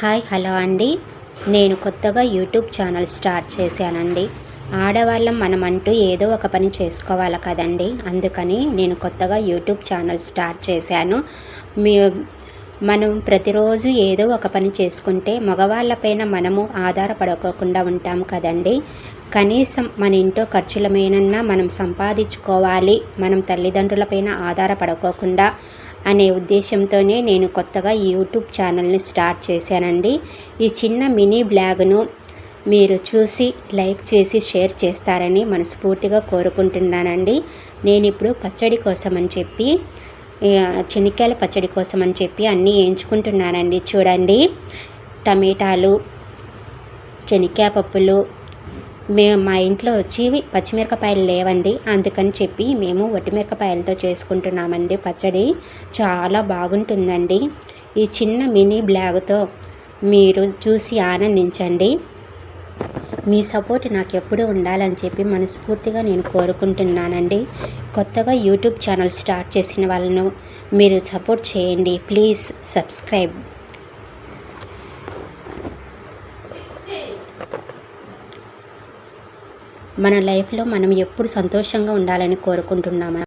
Hi hello అండి. నేను కొత్తగా యూట్యూబ్ ఛానల్ స్టార్ట్ చేశానండి. ఆడవాళ్ళం మనమంటూ ఏదో ఒక పని చేసుకోవాలి కదండి. అందుకని నేను కొత్తగా యూట్యూబ్ ఛానల్ స్టార్ట్ చేశాను. మీ మనం ప్రతిరోజు ఏదో ఒక పని చేసుకుంటే మగవాళ్ళపైన మనము ఆధారపడుకోకుండా ఉంటాం కదండి. కనీసం మన ఇంట్లో ఖర్చుల మీదన్నా మనం సంపాదించుకోవాలి. మనం తల్లిదండ్రులపైన ఆధారపడుకోకుండా అనే ఉద్దేశంతోనే నేను కొత్తగా ఈ యూట్యూబ్ ఛానల్ని స్టార్ట్ చేశానండి. ఈ చిన్న మినీ బ్లాగ్ను మీరు చూసి లైక్ చేసి షేర్ చేస్తారని మనస్ఫూర్తిగా కోరుకుంటున్నానండి. నేను ఇప్పుడు పచ్చడి కోసం అని చెప్పి చెనిక్కాయల పచ్చడి కోసం అని చెప్పి అన్నీ వేయించుకుంటున్నానండి చూడండి టమాటాలు చెనిక్కాయ పప్పులు మేము మా ఇంట్లో వచ్చి పచ్చిమిరపకాయలు లేవండి. అందుకని చెప్పి మేము ఒట్టిమిరపకాయలతో చేసుకుంటున్నామండి. పచ్చడి చాలా బాగుంటుందండి. ఈ చిన్న మినీ బ్లాగ్తో మీరు చూసి ఆనందించండి. మీ సపోర్ట్ నాకు ఎప్పుడు ఉండాలని చెప్పి మనస్ఫూర్తిగా నేను కోరుకుంటున్నానండి. కొత్తగా యూట్యూబ్ ఛానల్ స్టార్ట్ చేసిన వాళ్ళను మీరు సపోర్ట్ చేయండి. Please subscribe. మన లైఫ్లో మనం ఎప్పుడు సంతోషంగా ఉండాలని కోరుకుంటున్నాము?